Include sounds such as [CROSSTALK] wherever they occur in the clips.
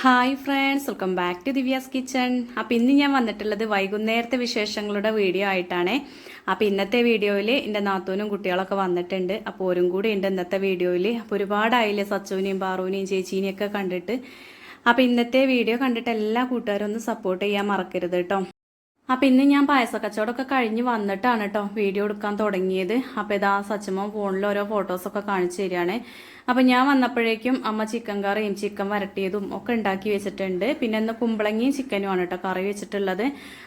Hi friends welcome back to Divya's kitchen appam ഇന്ന് ഞാൻ വന്നിട്ടുള്ളത് വൈകുന്നേരത്തെ വിശേഷങ്ങളുടെ വീഡിയോ ആയിട്ടാണ്. അപ്പം ഇന്നത്തെ വീഡിയോയിൽ എന്റെ നാത്തൂനും കുട്ടികളൊക്കെ വന്നിട്ടുണ്ട്. അപ്പോൾ ഓരും കൂടി ഉണ്ട് ഇന്നത്തെ വീഡിയോയിൽ അപ്പോൾ ഒരുപാടായില്ലേ സച്ചുവിനെയും പാറുവിനെയും ചേച്ചീനെയും ഒക്കെ കണ്ടിട്ട്. അപ്പോൾ ഇന്നത്തെ വീഡിയോ കണ്ടിട്ട് എല്ലാ കൂട്ടുകാരും ഒന്ന് സപ്പോർട്ട് ചെയ്യാൻ മറക്കരുത് കേട്ടോ. അപ്പം ഇന്ന് ഞാൻ പായസ കച്ചവടമൊക്കെ കഴിഞ്ഞ് വന്നിട്ടാണ് കേട്ടോ വീഡിയോ എടുക്കാൻ തുടങ്ങിയത്. അപ്പോൾ ഇതാ സച്ചമ്മ ഫോണിൽ ഓരോ ഫോട്ടോസൊക്കെ കാണിച്ചു തരികയാണ്. അപ്പം ഞാൻ വന്നപ്പോഴേക്കും അമ്മ ചിക്കൻ കറിയും ചിക്കൻ വരട്ടിയതും ഒക്കെ ഉണ്ടാക്കി വെച്ചിട്ടുണ്ട്. പിന്നെ ഇന്ന് കുമ്പളങ്ങിയും ചിക്കനുമാണ് കേട്ടോ കറി വെച്ചിട്ടുള്ളത്.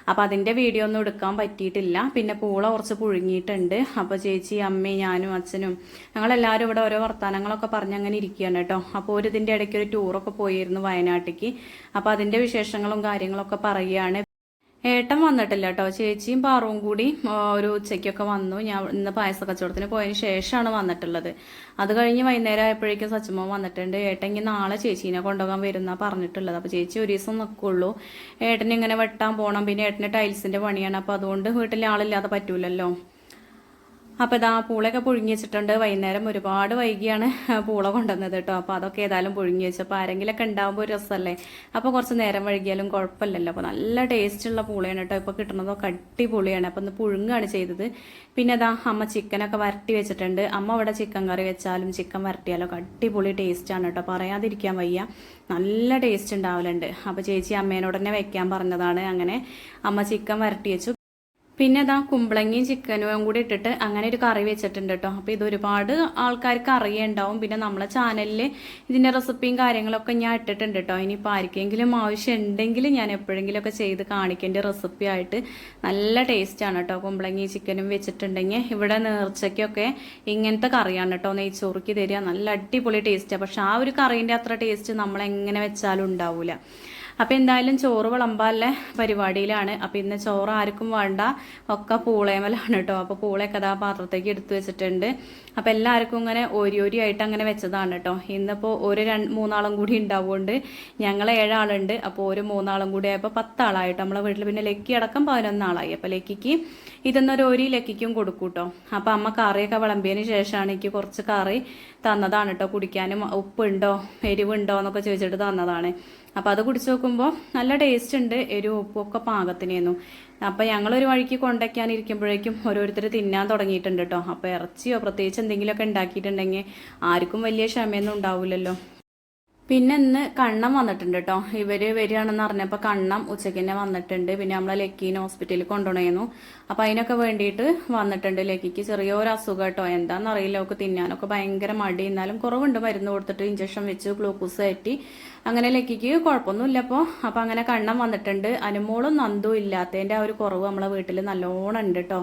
അപ്പോൾ അതിന്റെ വീഡിയോ ഒന്നും എടുക്കാൻ പറ്റിയിട്ടില്ല. പിന്നെ പൂള കുറച്ച് പുഴുങ്ങിയിട്ടുണ്ട്. അപ്പോൾ ചേച്ചി അമ്മയും ഞാനും അച്ഛനും ഞങ്ങളെല്ലാവരും ഇവിടെ ഓരോ വർത്തമാനങ്ങളൊക്കെ പറഞ്ഞ് അങ്ങനെ ഇരിക്കുകയാണ് കേട്ടോ അപ്പോൾ ഒരു ഇതിന്റെ ഇടയ്ക്ക് ഒരു ടൂറൊക്കെ പോയിരുന്നു വയനാട്ടിലേക്ക് അപ്പോൾ അതിന്റെ വിശേഷങ്ങളും കാര്യങ്ങളൊക്കെ പറയുകയാണ്. ഏട്ടൻ വന്നിട്ടില്ല കേട്ടോ. ചേച്ചിയും പാറവും കൂടി ഒരു ഉച്ചയ്ക്കൊക്കെ വന്നു. ഞാൻ ഇന്ന് പായസ കച്ചവടത്തിന് പോയതിന് ശേഷമാണ് വന്നിട്ടുള്ളത്. അത് കഴിഞ്ഞ് വൈകുന്നേരം ആയപ്പോഴേക്കും സച്ചമ്മ വന്നിട്ടുണ്ട്. ഏട്ടൻ നാളെ ചേച്ചീനെ കൊണ്ടുപോകാൻ വരുന്ന പറഞ്ഞിട്ടുള്ളത്. അപ്പോൾ ചേച്ചി ഒരു ദിവസം നിൽക്കുള്ളൂ ഏട്ടൻ ഇങ്ങനെ വെട്ടാൻ പോകണം പിന്നെ ഏട്ടന് ടൈൽസിന്റെ പണിയാണ്. അപ്പോൾ അതുകൊണ്ട് വീട്ടിൽ ആളില്ലാതെ പറ്റൂലല്ലോ. അപ്പോൾ ഇതാ പൂളയൊക്കെ പുഴുങ്ങി വെച്ചിട്ടുണ്ട്. വൈകുന്നേരം ഒരുപാട് വൈകിയാണ് പൂള കൊണ്ടുവന്നത് കേട്ടോ. അപ്പോൾ അതൊക്കെ ഏതായാലും പുഴുങ്ങി വെച്ചപ്പോൾ ആരെങ്കിലൊക്കെ ഉണ്ടാകുമ്പോൾ ഒരു രസമല്ലേ അപ്പോൾ കുറച്ച് നേരം വൈകിയാലും കുഴപ്പമില്ലല്ലോ. അപ്പോൾ നല്ല ടേസ്റ്റുള്ള പൂളയാണ് കേട്ടോ. ഇപ്പോൾ കിട്ടുന്നതൊക്കെ അടിപൊളിയാണ്. അപ്പോൾ ഒന്ന് പുഴുങ്ങാണ് ചെയ്തത്. പിന്നെ അതാ അമ്മ ചിക്കനൊക്കെ വരട്ടി വെച്ചിട്ടുണ്ട്. അമ്മ അവിടെ ചിക്കൻ കറി വെച്ചാലും ചിക്കൻ വരട്ടിയാലും ഒക്കെ അടിപൊളി ടേസ്റ്റാണ് കേട്ടോ. പറയാതിരിക്കാൻ വയ്യ. നല്ല ടേസ്റ്റ് ഉണ്ടാവലുണ്ട്. അപ്പോൾ ചേച്ചി അമ്മേനോട് തന്നെ വെക്കാൻ പറഞ്ഞതാണ്. അങ്ങനെ അമ്മ ചിക്കൻ വരട്ടി വെച്ചു. പിന്നെ അതാ കുമ്പളങ്ങയും ചിക്കനും കൂടി ഇട്ടിട്ട് അങ്ങനെ ഒരു കറി വെച്ചിട്ടുണ്ട് കേട്ടോ അപ്പോൾ ഇത് ഒരുപാട് ആൾക്കാർക്ക് അറിയുണ്ടാവും. പിന്നെ നമ്മളെ ചാനലിൽ ഇതിന്റെ റെസിപ്പിയും കാര്യങ്ങളൊക്കെ ഞാൻ ഇട്ടിട്ടുണ്ട് കേട്ടോ ഇനിയിപ്പോൾ ആർക്കെങ്കിലും ആവശ്യം ഉണ്ടെങ്കിൽ ഞാൻ എപ്പോഴെങ്കിലുമൊക്കെ ചെയ്ത് കാണിക്കേണ്ട റെസിപ്പി ആയിട്ട് നല്ല ടേസ്റ്റാണ് കേട്ടോ കുമ്പളങ്ങയും ചിക്കനും വെച്ചിട്ടുണ്ടെങ്കിൽ ഇവിടെ നേർച്ചയ്ക്കൊക്കെ ഇങ്ങനത്തെ കറിയാണ് കേട്ടോ നെയ്ച്ചോറുക്കി തരിക. നല്ല അടിപൊളി ടേസ്റ്റാണ് പക്ഷെ ആ ഒരു കറീന്റെ അത്ര ടേസ്റ്റ് നമ്മൾ എങ്ങനെ വെച്ചാലും ഉണ്ടാവില്ല അപ്പം എന്തായാലും ചോറ് വിളമ്പാലെ പരിപാടിയിലാണ്. അപ്പം ഇന്ന് ചോറ് ആർക്കും വേണ്ട ഒക്കെ പൂളേമലാണ് കേട്ടോ അപ്പോൾ പൂളയൊക്കെ അതാ പാത്രത്തേക്ക് എടുത്തു വെച്ചിട്ടുണ്ട്. അപ്പോൾ എല്ലാവർക്കും ഇങ്ങനെ ഓരി ഒരു ആയിട്ട് അങ്ങനെ വെച്ചതാണ് കേട്ടോ ഇന്നിപ്പോൾ ഒരു രണ്ട് മൂന്നാളും കൂടി ഉണ്ടാവുകൊണ്ട് ഞങ്ങൾ ഏഴാളുണ്ട്. അപ്പോൾ ഒരു മൂന്നാളും കൂടി ആയപ്പോൾ പത്താളായിട്ട്. നമ്മളെ വീട്ടിൽ പിന്നെ ലക്കി അടക്കം പതിനൊന്നാളായി. അപ്പോൾ ലക്കിക്ക് ഇതെന്നൊരു ഒരു ലക്കിക്കും കൊടുക്കും കേട്ടോ അപ്പോൾ അമ്മ കറിയൊക്കെ വിളമ്പിയതിന് ശേഷമാണ് എനിക്ക് കുറച്ച് കറി തന്നതാണ് കേട്ടോ കുടിക്കാനും ഉപ്പുണ്ടോ എരിവുണ്ടോ എന്നൊക്കെ ചോദിച്ചിട്ട് തന്നതാണ്. അപ്പോൾ അത് കുടിച്ച് നോക്കുമ്പോൾ നല്ല ടേസ്റ്റ് ഉണ്ട്. എരിവും ഉപ്പും ഒക്കെ പാകത്തിനേന്നു. അപ്പോൾ ഞങ്ങളൊരു വഴിക്ക് കൊണ്ടയ്ക്കാനിരിക്കുമ്പോഴേക്കും ഓരോരുത്തർ തിന്നാൻ തുടങ്ങിയിട്ടുണ്ട് കേട്ടോ അപ്പോൾ ഇറച്ചിയോ പ്രത്യേകിച്ച് എന്തെങ്കിലുമൊക്കെ ഉണ്ടാക്കിയിട്ടുണ്ടെങ്കിൽ ആർക്കും വലിയ ക്ഷമയൊന്നും ഉണ്ടാവില്ലല്ലോ. പിന്നെ ഇന്ന് കണ്ണം വന്നിട്ടുണ്ട് കേട്ടോ ഇവർ വരികയാണെന്ന് അറിഞ്ഞപ്പോൾ കണ്ണം ഉച്ചയ്ക്ക് തന്നെ വന്നിട്ടുണ്ട്. പിന്നെ നമ്മളെ ലക്കീനെ ഹോസ്പിറ്റലിൽ കൊണ്ടുപോയിരുന്നു അപ്പോൾ അതിനൊക്കെ വേണ്ടിയിട്ട് വന്നിട്ടുണ്ട് ലക്കിക്ക് ചെറിയൊരു അസുഖം കേട്ടോ എന്താണെന്നറിയില്ല അവൾക്ക് തിന്നാനൊക്കെ ഭയങ്കര മടി. എന്നാലും കുറവുണ്ട്. മരുന്ന് കൊടുത്തിട്ട് ഇഞ്ചക്ഷൻ വെച്ച് ഗ്ലൂക്കോസ് കയറ്റി. അങ്ങനെ ലക്കിക്ക് കുഴപ്പമൊന്നുമില്ല അപ്പോൾ അപ്പോൾ അങ്ങനെ കണ്ണം വന്നിട്ടുണ്ട്. അനുമോളും നന്ദും ഇല്ലാത്തതിന്റെ ആ ഒരു കുറവ് നമ്മളെ വീട്ടിൽ നല്ലോണം ഉണ്ട് കേട്ടോ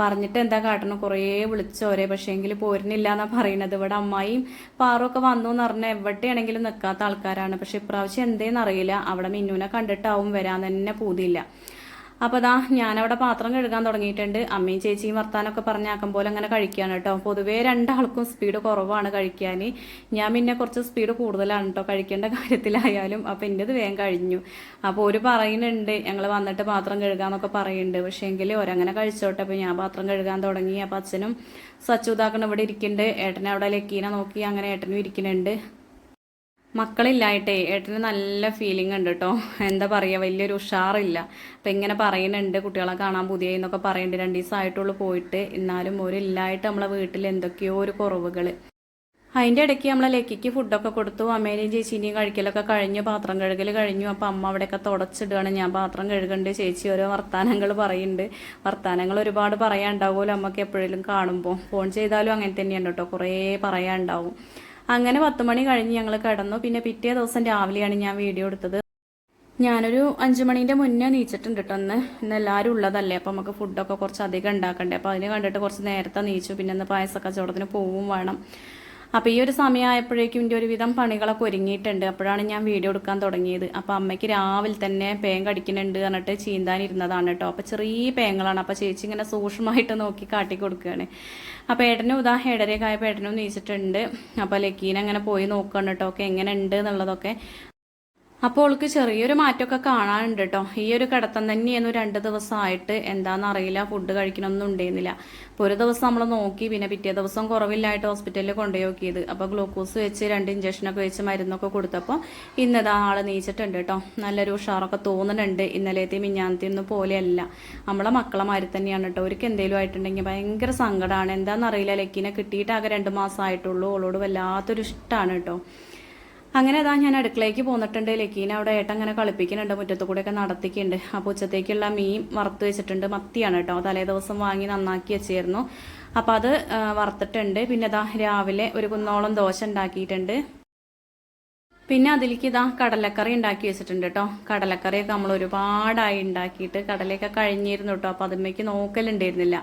പറഞ്ഞിട്ട് എന്താ കാട്ടണം? കുറേ വിളിച്ചോരെ പക്ഷേ എങ്കിൽ പോരുന്നില്ല എന്നാണ് പറയുന്നത്. ഇവിടെ അമ്മായിയും പാറൊക്കെ വന്നു എന്ന് പറഞ്ഞാൽ എവിടെയാണെങ്കിലും നിൽക്കാത്ത ആൾക്കാരാണ്. പക്ഷെ ഇപ്രാവശ്യം എന്തേന്ന് അറിയില്ല. അവിടെ മിന്നുനെ കണ്ടിട്ടാവും വരാൻ തന്നെ പൂതിയില്ല. അപ്പോൾ ഞാൻ ഞാനവിടെ പാത്രം കഴുകാൻ തുടങ്ങിയിട്ടുണ്ട്. അമ്മയും ചേച്ചിയും വർത്താനൊക്കെ പറഞ്ഞാക്കും പോലെ അങ്ങനെ കഴിക്കുകയാണ് കേട്ടോ. പൊതുവേ രണ്ടാൾക്കും സ്പീഡ് കുറവാണ് കഴിക്കാൻ ഞാൻ പിന്നെ കുറച്ച് സ്പീഡ് കൂടുതലാണ് കേട്ടോ കഴിക്കേണ്ട [LAUGHS] കാര്യത്തിലായാലും. അപ്പോൾ എന്റെത് വേഗം കഴിഞ്ഞു. അപ്പോൾ ഒരു പറയുന്നുണ്ട് ഞങ്ങൾ വന്നിട്ട് പാത്രം കഴുകാന്നൊക്കെ പറയുന്നുണ്ട്. പക്ഷേ എങ്കിൽ ഒരങ്ങനെ കഴിച്ചോട്ടെ. അപ്പോൾ ഞാൻ പാത്രം കഴുകാൻ തുടങ്ങി. അപ്പോൾ അച്ഛനും സച്ചുതാക്കണം ഇവിടെ ഇരിക്കുന്നുണ്ട് ഏട്ടനെ അവിടെ ലക്കീനെ നോക്കി അങ്ങനെ ഏട്ടനും ഇരിക്കുന്നുണ്ട് മക്കളില്ലായിട്ടേ ഏട്ടന് നല്ല ഫീലിംഗ് ഉണ്ട് കേട്ടോ എന്താ പറയുക വലിയൊരു ഉഷാറില്ല. അപ്പം ഇങ്ങനെ പറയുന്നുണ്ട് കുട്ടികളെ കാണാൻ പുതിയ എന്നൊക്കെ പറയുന്നുണ്ട്. രണ്ട് ദിവസമായിട്ടുള്ളൂ പോയിട്ട്. എന്നാലും ഒരില്ലായിട്ട് നമ്മളെ വീട്ടിൽ എന്തൊക്കെയോ ഒരു കുറവുകൾ അതിന്റെ ഇടയ്ക്ക് നമ്മളെ ലക്കിക്ക് ഫുഡൊക്കെ കൊടുത്തു. അമ്മേനെയും ചേച്ചീനെയും കഴിക്കലൊക്കെ കഴിഞ്ഞു. പാത്രം കഴുകൽ കഴിഞ്ഞു. അപ്പം അമ്മ അവിടെയൊക്കെ തുടച്ചിടുകയാണ്. ഞാൻ പാത്രം കഴുകണ്ട്. ചേച്ചി ഓരോ വർത്താനങ്ങൾ പറയുന്നുണ്ട്. വർത്താനങ്ങൾ ഒരുപാട് പറയാനുണ്ടാവുമല്ലോ അമ്മയ്ക്ക് എപ്പോഴേലും കാണുമ്പോൾ. ഫോൺ ചെയ്താലും അങ്ങനെ തന്നെയാണ് കേട്ടോ കുറേ പറയാനുണ്ടാവും. അങ്ങനെ പത്ത് മണി കഴിഞ്ഞ് ഞങ്ങൾ കിടന്നു. പിന്നെ പിറ്റേ ദിവസം രാവിലെയാണ് ഞാൻ വീഡിയോ എടുത്തത്. ഞാനൊരു അഞ്ചു മണീന്റെ മുന്നേ നീച്ചിട്ടുണ്ട് കേട്ടോ ഒന്ന് ഇന്ന് എല്ലാവരും ഉള്ളതല്ലേ. അപ്പം നമുക്ക് ഫുഡൊക്കെ കുറച്ച് അധികം ഉണ്ടാക്കണ്ടേ. അപ്പോൾ അതിന് കണ്ടിട്ട് കുറച്ച് നേരത്തെ നീച്ചു. പിന്നെ ഇന്ന് പായസക്കച്ചവടത്തിന് പോവും വേണം. അപ്പോൾ ഈ ഒരു സമയമായപ്പോഴേക്കും എന്റെ ഒരുവിധം പണികളൊക്കെ ഒരുങ്ങിയിട്ടുണ്ട്. അപ്പോഴാണ് ഞാൻ വീഡിയോ എടുക്കാൻ തുടങ്ങിയത്. അപ്പോൾ അമ്മയ്ക്ക് രാവിലെ തന്നെ പേൻ കടിക്കുന്നുണ്ട് പറഞ്ഞിട്ട് ചീന്താനിരുന്നതാണ് കേട്ടോ. അപ്പോൾ ചെറിയ പേങ്ങളാണ്. അപ്പോൾ ചേച്ചി ഇങ്ങനെ സൂക്ഷ്മമായിട്ട് നോക്കി കാട്ടി കൊടുക്കുകയാണ്. അപ്പോൾ ഏട്ടനും ഇതാ ഏഴരയൊക്കെ ആയപ്പോൾ ഏട്ടനും നീച്ചിട്ടുണ്ട്. അപ്പോൾ ലക്കീനെ അങ്ങനെ പോയി നോക്കുകയാണ് കേട്ടോ. ഒക്കെ എങ്ങനെ ഉണ്ട് എന്നുള്ളതൊക്കെ അപ്പോൾ അവൾക്ക് ചെറിയൊരു മാറ്റമൊക്കെ കാണാനുണ്ട് കേട്ടോ ഈ ഒരു കിടത്തം തന്നെയായിരുന്നു രണ്ട് ദിവസമായിട്ട്. എന്താണെന്നറിയില്ല ഫുഡ് കഴിക്കണമൊന്നും ഉണ്ടായിരുന്നില്ല. അപ്പോൾ ഒരു ദിവസം നമ്മൾ നോക്കി. പിന്നെ പിറ്റേ ദിവസം കുറവില്ലായിട്ട് ഹോസ്പിറ്റലിൽ കൊണ്ടുപോയി അപ്പോൾ ഗ്ലൂക്കോസ് വെച്ച് രണ്ട് ഇഞ്ചക്ഷനൊക്കെ വെച്ച് മരുന്നൊക്കെ കൊടുത്തപ്പോൾ ഇന്നതാ ആൾ നീച്ചിട്ടുണ്ട് കേട്ടോ നല്ലൊരു ഉഷാറൊക്കെ തോന്നുന്നുണ്ട്. ഇന്നലത്തെയും മിഞ്ഞാനത്തെ ഒന്നും പോലെയല്ല. നമ്മളെ മക്കളെ മാതിരി തന്നെയാണ് കേട്ടോ അവർക്ക് എന്തെങ്കിലും ആയിട്ടുണ്ടെങ്കിൽ ഭയങ്കര സങ്കടമാണ് എന്താണെന്നറിയില്ല ലക്കിനെ കിട്ടിയിട്ട് ആകെ രണ്ട് മാസമായിട്ടുള്ളൂ. അവളോട് വല്ലാത്തൊരു ഇഷ്ടമാണ് കേട്ടോ അങ്ങനെ അതാ ഞാൻ അടുക്കളയ്ക്ക് പോന്നിട്ടുണ്ട് ലക്കീനെ അവിടെ ഏട്ടൻ അങ്ങനെ കളിപ്പിക്കുന്നുണ്ട് മുറ്റത്തു കൂടെയൊക്കെ നടത്തിക്കുന്നുണ്ട്. അപ്പോൾ ഉച്ചത്തേക്കുള്ള മീൻ വറുത്ത് വെച്ചിട്ടുണ്ട് മത്തിയാണ് കേട്ടോ. തലേ ദിവസം വാങ്ങി നന്നാക്കി വെച്ചിരുന്നു. അപ്പോൾ അത് വറുത്തിട്ടുണ്ട്. പിന്നെ അതാ രാവിലെ ഒരു കുന്നോളം ദോശ ഉണ്ടാക്കിയിട്ടുണ്ട്. പിന്നെ അതിലേക്ക് ഇതാ കടലക്കറി ഉണ്ടാക്കി വെച്ചിട്ടുണ്ട് കേട്ടോ. കടലക്കറിയൊക്കെ നമ്മൾ ഒരുപാടായി ഉണ്ടാക്കിയിട്ട് കടലയൊക്കെ കഴിഞ്ഞിരുന്നു കേട്ടോ. അപ്പോൾ അതിമ്മയ്ക്ക് നോക്കലുണ്ടായിരുന്നില്ല.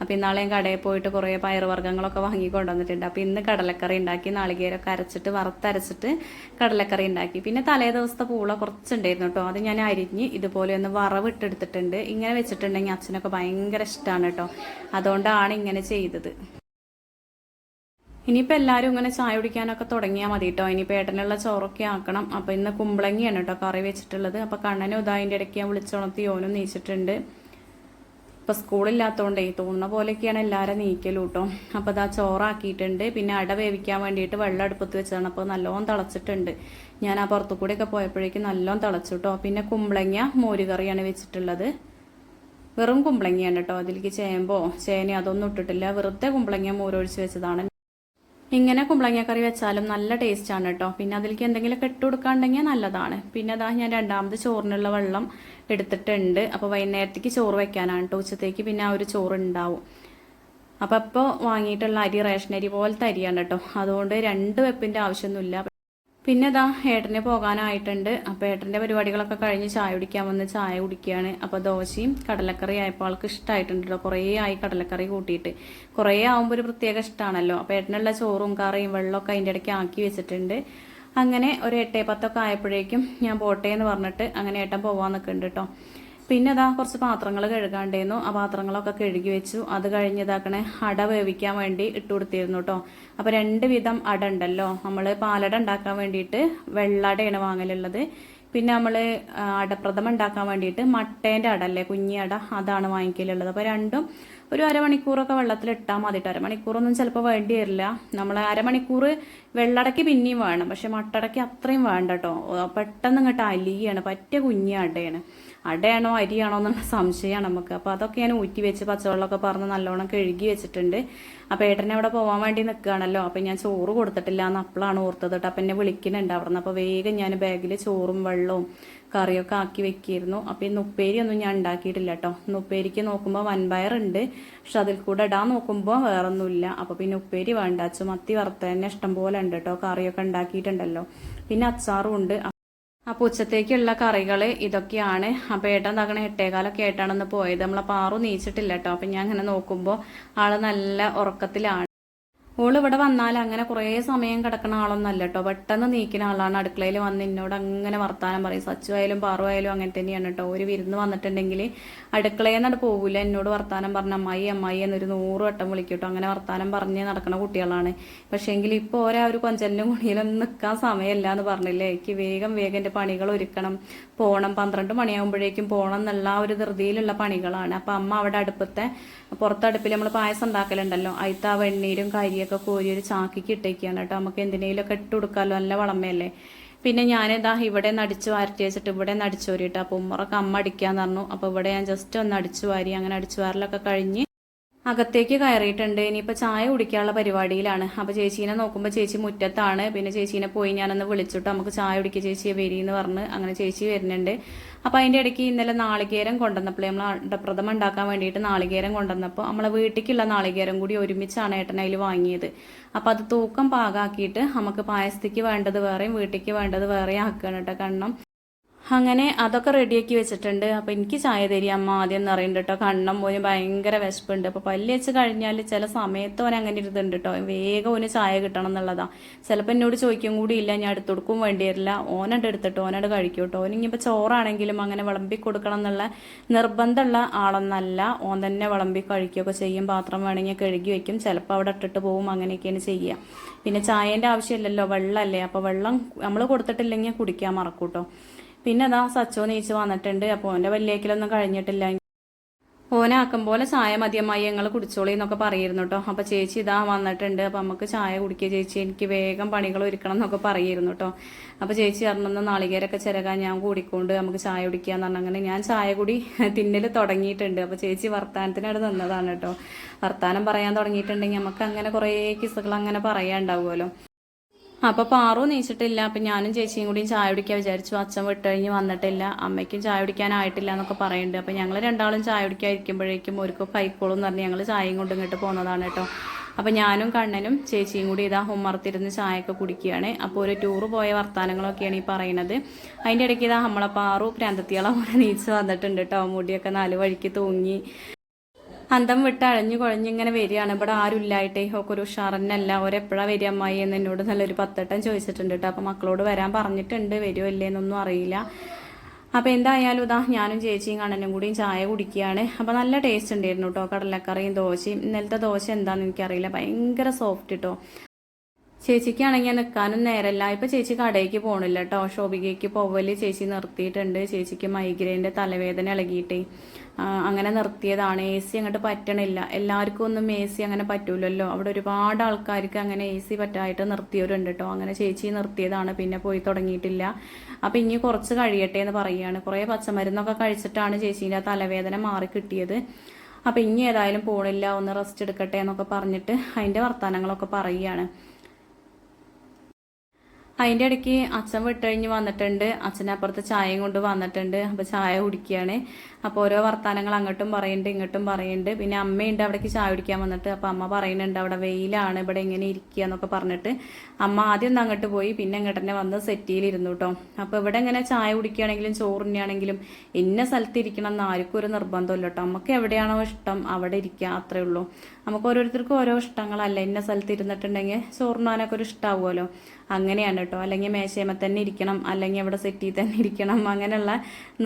അപ്പോൾ ഇന്നാളെ ഞാൻ കടയിൽ പോയിട്ട് കുറേ പയറുവർഗങ്ങളൊക്കെ വാങ്ങി കൊണ്ടുവന്നിട്ടുണ്ട് അപ്പോൾ ഇന്ന് കടലക്കറി ഉണ്ടാക്കി നാളികേരമൊക്കെ അരച്ചിട്ട് വറുത്തരച്ചിട്ട് കടലക്കറി ഉണ്ടാക്കി. പിന്നെ തലേ ദിവസത്തെ പൂള കുറച്ചുണ്ടായിരുന്നു കേട്ടോ. അത് ഞാൻ അരിഞ്ഞ് ഇതുപോലെ ഒന്ന് വറവിട്ടെടുത്തിട്ടുണ്ട്. ഇങ്ങനെ വെച്ചിട്ടുണ്ടെങ്കിൽ അച്ഛനൊക്കെ ഭയങ്കര ഇഷ്ടമാണ് കേട്ടോ. അതുകൊണ്ടാണ് ഇങ്ങനെ ചെയ്തത്. ഇനിയിപ്പോൾ എല്ലാവരും ഇങ്ങനെ ചായ കുടിക്കാനൊക്കെ തുടങ്ങിയാൽ മതി കേട്ടോ ഇനിയിപ്പോൾ ഏട്ടനുള്ള ചോറൊക്കെ ആക്കണം. അപ്പോൾ ഇന്ന് കുമ്പളങ്ങിയാണ് കേട്ടോ കറി വെച്ചിട്ടുള്ളത്. അപ്പോൾ കണ്ണനും ഇതായതിന്റെ ഇടയ്ക്ക് ഞാൻ വിളിച്ചുണർത്തി ഓനും നീച്ചിട്ടുണ്ട്. ഇപ്പോൾ സ്കൂളില്ലാത്തതുകൊണ്ടേ തോന്നുന്ന പോലെയൊക്കെയാണ് എല്ലാവരും നീക്കലും കേട്ടോ അപ്പോൾ അതാ ചോറാക്കിയിട്ടുണ്ട്. പിന്നെ അട വേവിക്കാൻ വേണ്ടിയിട്ട് വെള്ളം അടുപ്പത്ത് വെച്ചതാണ്. അപ്പോൾ നല്ലോണം തിളച്ചിട്ടുണ്ട്. ഞാൻ ആ പുറത്തു കൂടെയൊക്കെ പോയപ്പോഴേക്കും നല്ലോണം തിളച്ചു കേട്ടോ പിന്നെ കുമ്പളങ്ങ മോരുകറിയാണ് വെച്ചിട്ടുള്ളത്. വെറും കുമ്പളങ്ങയാണ് കേട്ടോ അതിലേക്ക് ചേമ്പോ ചേന അതൊന്നും ഇട്ടിട്ടില്ല. വെറുതെ കുമ്പളങ്ങ മോരൊഴിച്ച് വെച്ചതാണ്. ഇങ്ങനെ കുമ്പളങ്ങ കറി വെച്ചാലും നല്ല ടേസ്റ്റ് ആണ് കേട്ടോ. പിന്നെ അതിലേക്ക് എന്തെങ്കിലുമൊക്കെ ഇട്ട് കൊടുക്കാണ്ടെങ്കിൽ നല്ലതാണ്. പിന്നെ അതാ ഞാൻ രണ്ടാമത് ചോറിനുള്ള വെള്ളം എടുത്തിട്ടുണ്ട്. അപ്പോൾ വൈകുന്നേരത്തേക്ക് ചോറ് വെക്കാനാണ് കേട്ടോ ഉച്ചത്തേക്ക് പിന്നെ ആ ഒരു ചോറ് ഉണ്ടാവും അപ്പോൾ ഇപ്പോൾ വാങ്ങിയിട്ടുള്ള അരി റേഷൻ അരി പോലത്തെ അരിയാണ് കേട്ടോ അതുകൊണ്ട് രണ്ട് വെപ്പിന്റെ ആവശ്യമൊന്നുമില്ല. പിന്നെ ഇതാ ഏട്ടന് പോകാനായിട്ടുണ്ട്. അപ്പോൾ ഏട്ടന്റെ പരിപാടികളൊക്കെ കഴിഞ്ഞ് ചായ കുടിക്കാൻ വന്ന് ചായ കുടിക്കുകയാണ് അപ്പോൾ ദോശയും കടലക്കറി ആയപ്പോൾ ആൾക്ക് ഇഷ്ടമായിട്ടുണ്ട് കേട്ടോ കുറേ ആയി കടലക്കറി കൂട്ടിയിട്ട്. കുറേ ആകുമ്പോൾ ഒരു പ്രത്യേക ഇഷ്ടമാണല്ലോ അപ്പോൾ ഏട്ടനുള്ള ചോറും കറിയും വെള്ളമൊക്കെ അതിന്റെ ഇടയ്ക്ക് ആക്കി വെച്ചിട്ടുണ്ട്. അങ്ങനെ ഒരു എട്ടേ പത്തൊക്കെ ആയപ്പോഴേക്കും ഞാൻ പോട്ടെ എന്ന് പറഞ്ഞിട്ട് അങ്ങനെ ഏട്ടൻ പോവാൻ നിൽക്കുന്നുണ്ട് കേട്ടോ. പിന്നെ അതാ കുറച്ച് പാത്രങ്ങൾ കഴുകാണ്ടായിരുന്നു ആ പാത്രങ്ങളൊക്കെ കഴുകി വെച്ചു. അത് കഴിഞ്ഞതാക്കണേ അട വേവിക്കാൻ വേണ്ടി ഇട്ട് കൊടുത്തിരുന്നു കേട്ടോ അപ്പോൾ രണ്ട് വിധം അട ഉണ്ടല്ലോ. നമ്മൾ പാലട ഉണ്ടാക്കാൻ വേണ്ടിയിട്ട് വെള്ളടയാണ് വാങ്ങലുള്ളത്. പിന്നെ നമ്മൾ അടപ്രഥമ ഉണ്ടാക്കാൻ വേണ്ടിയിട്ട് മട്ടേന്റെ അടല്ലേ കുഞ്ഞി അട അതാണ് വാങ്ങിക്കലുള്ളത്. അപ്പോൾ രണ്ടും ഒരു അരമണിക്കൂറൊക്കെ വെള്ളത്തിൽ ഇട്ടാൽ മതി കേട്ടോ അരമണിക്കൂറൊന്നും ചിലപ്പോൾ വേണ്ടി വരില്ല. നമ്മൾ അരമണിക്കൂർ വെള്ളടയ്ക്ക് പിന്നെയും വേണം. പക്ഷെ മട്ടടയ്ക്ക് അത്രയും വേണ്ട കേട്ടോ പെട്ടെന്ന് ഇങ്ങോട്ട് അലിയാണ്. പറ്റിയ കുഞ്ഞി അടയാണ്. അടയാണോ അരിയാണോ എന്നുള്ള സംശയമാണ് നമുക്ക്. അപ്പോൾ അതൊക്കെ ഞാൻ ഊറ്റി വെച്ച് പച്ചവെള്ളമൊക്കെ പറഞ്ഞ് നല്ലോണം കഴുകി വെച്ചിട്ടുണ്ട്. അപ്പോൾ ഏട്ടനെ അവിടെ പോകാൻ വേണ്ടി നിൽക്കുകയാണല്ലോ അപ്പോൾ ഞാൻ ചോറ് കൊടുത്തിട്ടില്ല എന്ന് അപ്പോഴാണ് ഓർത്തത് കേട്ടോ. അപ്പം എന്നെ വിളിക്കുന്നുണ്ട് അവിടെ നിന്ന് അപ്പോൾ വേഗം ഞാൻ ബാഗിൽ ചോറും വെള്ളവും കറിയൊക്കെ ആക്കി വെക്കിയിരുന്നു. അപ്പോൾ ഈ നുപ്പേരി ഒന്നും ഞാൻ ഉണ്ടാക്കിയിട്ടില്ല കേട്ടോ ഇന്ന് ഉപ്പേരിക്ക് നോക്കുമ്പോൾ വൻപയറുണ്ട് പക്ഷെ അതിൽ കൂടെ ഇടാൻ നോക്കുമ്പോൾ വേറൊന്നുമില്ല. അപ്പോൾ പിന്നെ ഉപ്പേരി വേണ്ട. അച്ഛൻ മത്തി വറുത്ത തന്നെ ഇഷ്ടം പോലെ ഉണ്ട് കേട്ടോ കറിയൊക്കെ ഉണ്ടാക്കിയിട്ടുണ്ടല്ലോ. പിന്നെ അച്ചാറും ഉണ്ട്. അപ്പോൾ ഉച്ചത്തേക്കുള്ള കറികൾ ഇതൊക്കെയാണ്. അപ്പോൾ ഏട്ടൻ തകണ എട്ടേകാലൊക്കെ ഏട്ടാണെന്ന് പോയത്. നമ്മളെ പാറു നീച്ചിട്ടില്ല കേട്ടോ അപ്പം ഞാൻ അങ്ങനെ നോക്കുമ്പോൾ ആൾ നല്ല ഉറക്കത്തിലാണ്. ഓൾ ഇവിടെ വന്നാൽ അങ്ങനെ കുറേ സമയം കിടക്കുന്ന ആളൊന്നല്ല കേട്ടോ. പെട്ടെന്ന് നീക്കുന്ന ആളാണ്. അടുക്കളയിൽ വന്ന് എന്നോട് അങ്ങനെ വർത്താനം പറയും. സച്ചു ആയാലും അങ്ങനെ തന്നെയാണ് കേട്ടോ. ഒരു വിരുന്ന് വന്നിട്ടുണ്ടെങ്കിൽ അടുക്കളയിൽ നിന്നട് പോകില്ല എന്നോട് വർത്താനം പറഞ്ഞ അമ്മായി അമ്മായി എന്നൊരു നൂറ് വട്ടം വിളിക്കും അങ്ങനെ വർത്താനം പറഞ്ഞ് നടക്കുന്ന കുട്ടികളാണ്. പക്ഷേങ്കിൽ ഇപ്പോൾ ഓരോ ഒരു കൊഞ്ചലിനും കുണിയിലൊന്നും നിൽക്കാൻ സമയമല്ല എന്ന് പറഞ്ഞില്ലേ? എനിക്ക് വേഗം വേഗം എന്റെ പണികൾ ഒരുക്കണം. പോകണം പന്ത്രണ്ട് മണിയാകുമ്പോഴേക്കും പോകണം എന്നുള്ള ഒരു ധൃതിയിലുള്ള പണികളാണ്. അപ്പം അമ്മ അവിടെ അടുപ്പത്തെ പുറത്തടുപ്പിൽ നമ്മൾ പായസം ഉണ്ടാക്കലുണ്ടല്ലോ. അയിത്ത വെണ്ണീരും കരിയൊക്കെ കോരി ഒരു ചാക്കിക്ക് ഇട്ടേക്കാണ് കേട്ടോ. നമുക്ക് എന്തിനേലൊക്കെ ഇട്ട് കൊടുക്കാമല്ലോ നല്ല വളമയല്ലേ. പിന്നെ ഞാനിതാ ഇവിടെ നിന്ന് അടിച്ചു വാരട്ടി വെച്ചിട്ട് ഇവിടെ നിന്ന് അടിച്ചു വാരിയിട്ട് അപ്പോൾ ഉമ്മറൊക്കെ അമ്മ അടിക്കാന്ന് പറഞ്ഞു. അപ്പോൾ ഇവിടെ ഞാൻ ജസ്റ്റ് ഒന്ന് അടിച്ചു വാരി അങ്ങനെ അടിച്ചു വാരലൊക്കെ കഴിഞ്ഞ് അകത്തേക്ക് കയറിയിട്ടുണ്ട്. ഇനിയിപ്പോൾ ചായ കുടിക്കാനുള്ള പരിപാടിയിലാണ്. അപ്പോൾ ചേച്ചീനെ നോക്കുമ്പോൾ ചേച്ചി മുറ്റത്താണ്. പിന്നെ ചേച്ചീനെ പോയി ഞാനൊന്ന് വിളിച്ചിട്ട് നമുക്ക് ചായ കുടിക്കുക ചേച്ചിയെ വരി എന്ന് പറഞ്ഞ് അങ്ങനെ ചേച്ചി വരുന്നുണ്ട്. അപ്പോൾ അതിന്റെ ഇടയ്ക്ക് ഇന്നലെ നാളികേരം കൊണ്ടുവന്നപ്പോൾ നമ്മൾ അണ്ടപ്രദം ഉണ്ടാക്കാൻ വേണ്ടിയിട്ട് നാളികേരം കൊണ്ടുവന്നപ്പോൾ നമ്മളെ വീട്ടിലേക്കുള്ള നാളികേരം കൂടി ഒരുമിച്ചാണ് ഏട്ടൻ അതിൽ വാങ്ങിയത്. അപ്പോൾ അത് തൂക്കം പാകാക്കിയിട്ട് നമുക്ക് പായസത്തേക്ക് വേണ്ടത് വേറെയും വീട്ടിലേക്ക് വേണ്ടത് വേറെയും ആക്കുകയാണ് കേട്ടോ കാരണം അങ്ങനെ അതൊക്കെ റെഡിയാക്കി വെച്ചിട്ടുണ്ട്. അപ്പോൾ എനിക്ക് ചായ തരിക അമ്മ ആദ്യം എന്ന് പറയുന്നുണ്ട് കേട്ടോ. കണ്ണം പോലും ഭയങ്കര വിശപ്പുണ്ട്. അപ്പോൾ പല്ല് വെച്ച് കഴിഞ്ഞാൽ ചില സമയത്ത് ഓൻ അങ്ങനെ ഇരുന്നുണ്ട് കേട്ടോ. വേഗം ഓന് ചായ കിട്ടണം എന്നുള്ളതാ. ചിലപ്പോൾ എന്നോട് ചോദിക്കും കൂടി ഇല്ല ഞാൻ അടുത്ത് കൊടുക്കും വേണ്ടി വരില്ല. ഓനോട് എടുത്തിട്ട് ഓനോട് കഴിക്കും കേട്ടോ. ഓനിങ്ങിപ്പോൾ ചോറാണെങ്കിലും അങ്ങനെ വിളമ്പി കൊടുക്കണം എന്നുള്ള നിർബന്ധമുള്ള ആളൊന്നല്ല. ഓൻ തന്നെ വിളമ്പി കഴിക്കുകയൊക്കെ ചെയ്യും. പാത്രം വേണമെങ്കിൽ കഴുകി വെക്കും. ചിലപ്പോൾ അവിടെ ഇട്ടിട്ട് പോവും. അങ്ങനെയൊക്കെയാണ് ചെയ്യുക. പിന്നെ ചായേന്റെ ആവശ്യമില്ലല്ലോ വെള്ളമല്ലേ? അപ്പോൾ വെള്ളം നമ്മൾ കൊടുത്തിട്ടില്ലെങ്കിൽ കുടിക്കാൻ മറക്കൂട്ടോ പിന്നെ അതാ സച്ചോ നീച്ച് വന്നിട്ടുണ്ട്. അപ്പോൾ ഓന്റെ വല്യേക്കിലൊന്നും കഴിഞ്ഞിട്ടില്ല. ഓനാക്കും പോലെ ചായ മതിയമായി ഞങ്ങൾ കുടിച്ചോളി എന്നൊക്കെ പറയുന്നു കേട്ടോ അപ്പോൾ ചേച്ചി ഇതാ വന്നിട്ടുണ്ട്. അപ്പോൾ നമുക്ക് ചായ കുടിക്കുക ചേച്ചി. എനിക്ക് വേഗം പണികൾ ഒരുക്കണം എന്നൊക്കെ പറയുന്നു കേട്ടോ അപ്പോൾ ചേച്ചി പറഞ്ഞൊന്ന് നാളികേരൊക്കെ ചിരകാൻ ഞാൻ കൂടിക്കൊണ്ട് നമുക്ക് ചായ കുടിക്കുക എന്ന് പറഞ്ഞാൽ അങ്ങനെ ഞാൻ ചായ കൂടി [LAUGHS] തിന്നൽ തുടങ്ങിയിട്ടുണ്ട്. അപ്പോൾ ചേച്ചി വർത്താനത്തിനവിടെ നിന്നതാണ് കേട്ടോ വർത്താനം പറയാൻ തുടങ്ങിയിട്ടുണ്ടെങ്കിൽ നമുക്ക് അങ്ങനെ കുറേ കിസ്സുകൾ അങ്ങനെ പറയാൻ പറയാനുണ്ടാവുമല്ലോ അപ്പൊ പാറു നീച്ചിട്ടില്ല. അപ്പൊ ഞാനും ചേച്ചിയും കൂടിയും ചായ കുടിക്കാൻ വിചാരിച്ചു. അച്ഛൻ വിട്ടുകഴിഞ്ഞ് വന്നിട്ടില്ല. അമ്മയ്ക്കും ചായ കുടിക്കാനായിട്ടില്ല എന്നൊക്കെ പറയുന്നുണ്ട്. അപ്പൊ ഞങ്ങൾ രണ്ടാളും ചായ കുടിക്കാതിരിക്കുമ്പോഴേക്കും ഒരു കൈക്കോളും എന്ന് പറഞ്ഞ് ഞങ്ങൾ ചായയും കൊണ്ട് ഇങ്ങോട്ട് പോകുന്നതാണ് കേട്ടോ. അപ്പൊ ഞാനും കണ്ണനും ചേച്ചിയും കൂടി ഇതാ ഉമ്മർത്തിരുന്ന് ചായയൊക്കെ കുടിക്കുകയാണ്. അപ്പോൾ ഒരു ടൂറ് പോയ വർത്തമാനങ്ങളൊക്കെയാണ് ഈ പറയുന്നത്. അതിന്റെ ഇടയ്ക്ക് ഇതാ നമ്മളെ പാറു പ്രാന്തത്തിയാളെ പോലെ നീച്ച് വന്നിട്ടുണ്ട് കേട്ടോ. മുടിയൊക്കെ നാല് വഴിക്ക് തൂങ്ങി. അന്തം വിട്ട് അഴഞ്ഞു കുഴഞ്ഞിങ്ങനെ വരികയാണ്. ഇവിടെ ആരും ഇല്ലായിട്ടേ ഒക്കെ ഒരു ഉഷാറന്നല്ല. ഒരെപ്പോഴാ വരിക അമ്മായി എന്ന് എന്നോട് നല്ലൊരു പത്തെട്ടം ചോദിച്ചിട്ടുണ്ട് കേട്ടോ അപ്പം മക്കളോട് വരാൻ പറഞ്ഞിട്ടുണ്ട്. വരുമോ ഇല്ലേന്നൊന്നും അറിയില്ല. അപ്പോൾ എന്തായാലും ഇതാ ഞാനും ചേച്ചിയും കണ്ണനും കൂടിയും ചായ കുടിക്കുകയാണ്. അപ്പോൾ നല്ല ടേസ്റ്റ് ഉണ്ടായിരുന്നു കേട്ടോ കടലക്കറിയും ദോശയും. ഇന്നലത്തെ ദോശ എന്താണെന്ന് എനിക്കറിയില്ല. ഭയങ്കര സോഫ്റ്റ് കേട്ടോ ചേച്ചിക്കാണെങ്കിൽ നിൽക്കാനും നേരല്ല. ഇപ്പം ചേച്ചി കടയ്ക്ക് പോകണില്ല കേട്ടോ ഷോഭികയ്ക്ക് പോവൽ ചേച്ചി നിർത്തിയിട്ടുണ്ട്. ചേച്ചിക്ക് മൈഗ്രെയിന്റെ തലവേദന ഇളകിയിട്ടേ. അങ്ങനെ നിർത്തിയതാണ്. എ സി അങ്ങോട്ട് പറ്റണില്ല. എല്ലാവർക്കും ഒന്നും എ സി അങ്ങനെ പറ്റൂലല്ലോ. അവിടെ ഒരുപാട് ആൾക്കാർക്ക് അങ്ങനെ എ സി പറ്റായിട്ട് നിർത്തിയവരുണ്ട് കേട്ടോ അങ്ങനെ ചേച്ചി നിർത്തിയതാണ്. പിന്നെ പോയി തുടങ്ങിയിട്ടില്ല. അപ്പൊ ഇനി കുറച്ച് കഴിയട്ടെ എന്ന് പറയുകയാണ്. കുറേ പച്ചമരുന്നൊക്കെ കഴിച്ചിട്ടാണ് ചേച്ചീന്റെ തലവേദന മാറി കിട്ടിയത്. അപ്പൊ ഇനി ഏതായാലും പോണില്ല. ഒന്ന് റെസ്റ്റ് എടുക്കട്ടെ എന്നൊക്കെ പറഞ്ഞിട്ട് അതിന്റെ വർത്തമാനങ്ങളൊക്കെ പറയുകയാണ്. അതിന്റെ ഇടയ്ക്ക് അച്ഛൻ വിട്ടുകഴിഞ്ഞ് വന്നിട്ടുണ്ട്. അച്ഛനപ്പുറത്ത് ചായയും കൊണ്ട് വന്നിട്ടുണ്ട്. അപ്പോൾ ചായ കുടിക്കുകയാണ്. അപ്പോൾ ഓരോ വർത്തമാനങ്ങൾ അങ്ങോട്ടും പറയുന്നുണ്ട് ഇങ്ങോട്ടും പറയുന്നുണ്ട് പിന്നെ അമ്മയുണ്ട് അവിടേക്ക് ചായ കുടിക്കാൻ വന്നിട്ട്. അപ്പോൾ അമ്മ പറയുന്നുണ്ട് അവിടെ വെയിലാണ് ഇവിടെ എങ്ങനെ ഇരിക്കുക എന്നൊക്കെ പറഞ്ഞിട്ട്. അമ്മ ആദ്യം ഒന്ന് അങ്ങോട്ട് പോയി പിന്നെ അങ്ങോട്ട് തന്നെ വന്ന് സെറ്റിയിലിരുന്നു കേട്ടോ അപ്പോൾ ഇവിടെ ഇങ്ങനെ ചായ കുടിക്കുകയാണെങ്കിലും ചോറിനാണെങ്കിലും ഇന്ന സ്ഥലത്ത് ഇരിക്കണം എന്ന് ആർക്കും ഒരു നിർബന്ധമില്ല കേട്ടോ നമുക്ക് എവിടെയാണോ ഇഷ്ടം അവിടെ ഇരിക്കുക അത്രേ ഉള്ളൂ. നമുക്ക് ഓരോരുത്തർക്കും ഓരോ ഇഷ്ടങ്ങളല്ല. ഇന്ന സ്ഥലത്ത് ഇരുന്നിട്ടുണ്ടെങ്കിൽ ചോറിനാനൊക്കെ ഒരു ഇഷ്ടമാവുമല്ലോ അങ്ങനെയാണ് കേട്ടോ അല്ലെങ്കിൽ മേശേമ തന്നെ ഇരിക്കണം അല്ലെങ്കിൽ അവിടെ സെറ്റിൽ തന്നെ ഇരിക്കണം. അങ്ങനെയുള്ള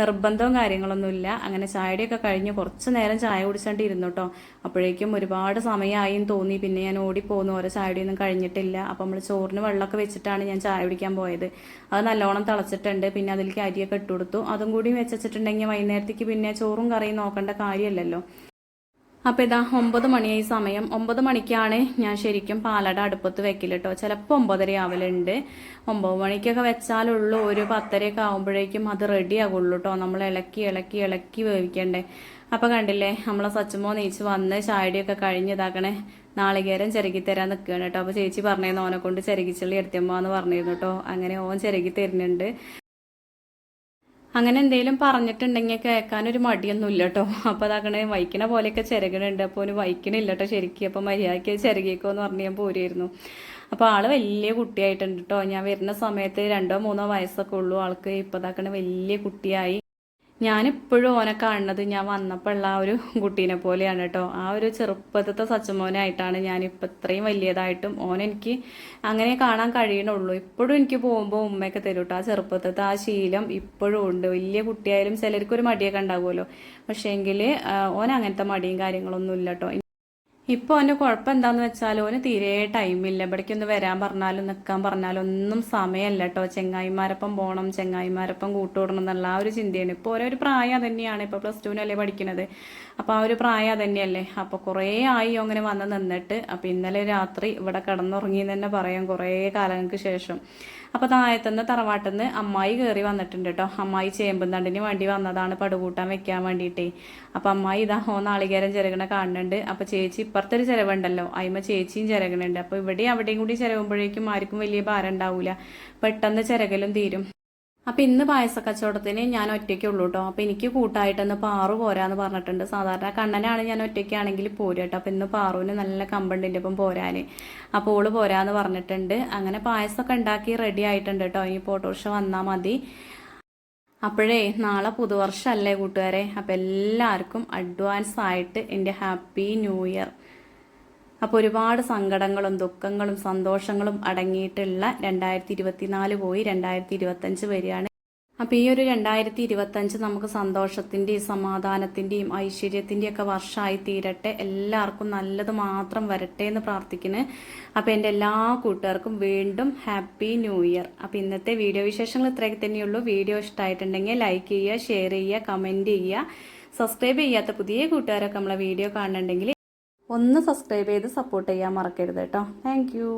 നിർബന്ധവും കാര്യങ്ങളൊന്നുമില്ല. അങ്ങനെ ചായയുടെയൊക്കെ കഴിഞ്ഞ് കുറച്ച് നേരം ചായ കുടിച്ചോണ്ട് ഇരുന്നു കേട്ടോ അപ്പോഴേക്കും ഒരുപാട് സമയമായും തോന്നി. പിന്നെ ഞാൻ ഓടിപ്പോന്നു. ഓരോ ചായയുടെയൊന്നും കഴിഞ്ഞിട്ടില്ല. അപ്പം നമ്മൾ ചോറിന് വെള്ളമൊക്കെ വെച്ചിട്ടാണ് ഞാൻ ചായ കുടിക്കാൻ പോയത്. അത് നല്ലോണം തിളച്ചിട്ടുണ്ട്. പിന്നെ അതിലേക്ക് അരിയൊക്കെ ഇട്ടുകൊടുത്തു. അതും കൂടി വെച്ചിട്ടുണ്ടെങ്കിൽ വൈകുന്നേരത്തേക്ക് പിന്നെ ചോറും കറിയും നോക്കേണ്ട കാര്യമല്ലല്ലോ. അപ്പോൾ ഇതാ ഒമ്പത് മണിയായി സമയം. ഒമ്പത് മണിക്കാണ് ഞാൻ ശരിക്കും പാലട അടുപ്പത്ത് വെക്കില്ല കേട്ടോ ചിലപ്പോൾ ഒമ്പതര ആവലുണ്ട്. ഒമ്പത് മണിക്കൊക്കെ വെച്ചാലുള്ളൂ. ഒരു പത്തരയൊക്കെ ആകുമ്പോഴേക്കും അത് റെഡി ആകുള്ളൂ കേട്ടോ നമ്മൾ ഇളക്കി ഇളക്കി ഇളക്കി വേവിക്കണ്ടേ. അപ്പോൾ കണ്ടില്ലേ നമ്മളെ സച്ചുമോ നീച്ച് വന്ന് ചായടിയൊക്കെ കഴിഞ്ഞതാക്കണേ നാളികേരം ചിരകി തരാൻ നിൽക്കുകയാണ് കേട്ടോ അപ്പോൾ ചേച്ചി പറഞ്ഞിരുന്നു ഓനെ കൊണ്ട് ചിരകിച്ചള്ളി എടുത്തമ്മ എന്ന് പറഞ്ഞിരുന്നു കേട്ടോ അങ്ങനെ ഓൻ ചിരകി തരുന്നുണ്ട്. അങ്ങനെ എന്തെങ്കിലും പറഞ്ഞിട്ടുണ്ടെങ്കിൽ കേൾക്കാനൊരു മടിയൊന്നുമില്ല കേട്ടോ അപ്പോൾ അതാകണേ വൈക്കണ പോലെയൊക്കെ ചിരകണുണ്ട് അപ്പോൾ ഒരു വൈക്കണില്ല കേട്ടോ ശരിക്കും. അപ്പോൾ മര്യാദയ്ക്ക് ചിരകിക്കോ എന്ന് പറഞ്ഞ് ഞാൻ പോരുമായിരുന്നു അപ്പോൾ ആൾ വലിയ കുട്ടിയായിട്ടുണ്ട് കേട്ടോ ഞാൻ വരുന്ന സമയത്ത് രണ്ടോ മൂന്നോ വയസ്സൊക്കെ ഉള്ളൂ. ആൾക്ക് ഇപ്പോൾ ഇതാക്കണ വലിയ കുട്ടിയായി. ഞാനിപ്പോഴും ഓനെ കാണുന്നത് ഞാൻ വന്നപ്പോഴുള്ള ആ ഒരു കുട്ടീനെ പോലെയാണ് കേട്ടോ. ആ ഒരു ചെറുപ്പത്തെ സച്ചമോനായിട്ടാണ് ഞാനിപ്പോൾ ഇത്രയും വലിയതായിട്ടും ഓനെനിക്ക് അങ്ങനെ കാണാൻ കഴിയണുള്ളൂ ഇപ്പോഴും എനിക്ക് പോകുമ്പോൾ ഉമ്മയൊക്കെ തരും കേട്ടോ. ആ ചെറുപ്പത്തെ ആ ശീലം ഇപ്പോഴും ഉണ്ട്. വലിയ കുട്ടിയായാലും ചിലർക്കൊരു മടിയൊക്കെ ഉണ്ടാകുമല്ലോ. പക്ഷേ എങ്കിൽ ഓൻ അങ്ങനത്തെ മടിയും കാര്യങ്ങളൊന്നും ഇല്ല കേട്ടോ. ഇപ്പോൾ അവന്റെ കുഴപ്പം എന്താന്ന് വെച്ചാൽ ഓന് തീരെ ടൈമില്ല. ഇവിടേക്കൊന്ന് വരാൻ പറഞ്ഞാലും നിൽക്കാൻ പറഞ്ഞാലും ഒന്നും സമയമല്ല കേട്ടോ ചെങ്ങായിമാരൊപ്പം പോകണം ചെങ്ങായിമാരൊപ്പം കൂട്ടുകൂടണം എന്നുള്ള ആ ഒരു ചിന്തയാണ്. ഇപ്പോൾ ഓരോ ഒരു പ്രായം തന്നെയാണ് ഇപ്പോൾ പ്ലസ് ടുവിനല്ലേ പഠിക്കുന്നത് അപ്പോൾ ആ ഒരു പ്രായം തന്നെയല്ലേ അപ്പോൾ കുറേ ആയി അങ്ങനെ വന്ന് നിന്നിട്ട് അപ്പോൾ ഇന്നലെ രാത്രി ഇവിടെ കിടന്നുറങ്ങി തന്നെ പറയാം കുറേ കാലങ്ങൾക്ക് ശേഷം. അപ്പോൾ താഴത്തുനിന്ന് തറവാട്ടിൽ അമ്മായി കയറി വന്നിട്ടുണ്ട് കേട്ടോ അമ്മായി ചേമ്പും തണ്ടിന് വേണ്ടി വന്നതാണ് പടുകൂട്ടാൻ വെക്കാൻ വേണ്ടിയിട്ടേ അപ്പം അമ്മായി ഇതാ ഓ നാളികേരം ചിരകണ കാണുന്നുണ്ട്. അപ്പോൾ ചേച്ചി ഇപ്പുറത്തൊരു ചിരവുണ്ടല്ലോ. അയിമ ചേച്ചിയും ചിരകണുണ്ട്. അപ്പോൾ ഇവിടെയും അവിടെയും കൂടി ചിരവുമ്പോഴേക്കും ആർക്കും വലിയ ഭാരം ഉണ്ടാവില്ല പെട്ടെന്ന് ചിരകലും തീരും. അപ്പം ഇന്ന് പായസ കച്ചവടത്തിന് ഞാൻ ഒറ്റയ്ക്ക് ഉള്ളൂ കേട്ടോ അപ്പൊ എനിക്ക് കൂട്ടായിട്ടൊന്ന് പാറു പോരാന്ന് പറഞ്ഞിട്ടുണ്ട്. സാധാരണ കണ്ണനാണ് ഞാൻ ഒറ്റയ്ക്കാണെങ്കിൽ പോരും കേട്ടോ അപ്പോൾ ഇന്ന് പാറുവിന് നല്ല കമ്പണ്ടിന്റെ ഒപ്പം പോരാൻ അപ്പോൾ ഓൾ പോരാന്ന് പറഞ്ഞിട്ടുണ്ട്. അങ്ങനെ പായസമൊക്കെ ഉണ്ടാക്കി റെഡി ആയിട്ടുണ്ട് കേട്ടോ ഇനി ഓട്ടോറിക്ഷ വന്നാൽ മതി. അപ്പോഴേ നാളെ പുതുവർഷമല്ലേ കൂട്ടുകാരെ. അപ്പം എല്ലാവർക്കും അഡ്വാൻസ് ആയിട്ട് എന്റെ ഹാപ്പി ന്യൂ ഇയർ അപ്പോൾ ഒരുപാട് സങ്കടങ്ങളും ദുഃഖങ്ങളും സന്തോഷങ്ങളും അടങ്ങിയിട്ടുള്ള രണ്ടായിരത്തി ഇരുപത്തിനാല് പോയി രണ്ടായിരത്തി ഇരുപത്തഞ്ച് വരികയാണ് അപ്പോൾ ഈ ഒരു രണ്ടായിരത്തി ഇരുപത്തഞ്ച് നമുക്ക് സന്തോഷത്തിന്റെയും സമാധാനത്തിന്റെയും ഐശ്വര്യത്തിന്റെയും ഒക്കെ വർഷമായി തീരട്ടെ. എല്ലാവർക്കും നല്ലത് മാത്രം വരട്ടെ എന്ന് പ്രാർത്ഥിക്കുന്നു. അപ്പോൾ എന്റെ എല്ലാ കൂട്ടുകാർക്കും വീണ്ടും ഹാപ്പി ന്യൂ ഇയർ. അപ്പോൾ ഇന്നത്തെ വീഡിയോ വിശേഷങ്ങൾ ഇത്രയൊക്കെ തന്നെയുള്ളൂ. വീഡിയോ ഇഷ്ടമായിട്ടുണ്ടെങ്കിൽ ലൈക്ക് ചെയ്യുക ഷെയർ ചെയ്യുക കമന്റ് ചെയ്യുക. സബ്സ്ക്രൈബ് ചെയ്യാത്ത പുതിയ കൂട്ടുകാരൊക്കെ നമ്മളെ വീഡിയോ കാണുന്നുണ്ടെങ്കിൽ ഒന്ന് സബ്സ്ക്രൈബ് ചെയ്ത് സപ്പോർട്ട് ചെയ്യാൻ മറക്കരുത് കേട്ടോ താങ്ക്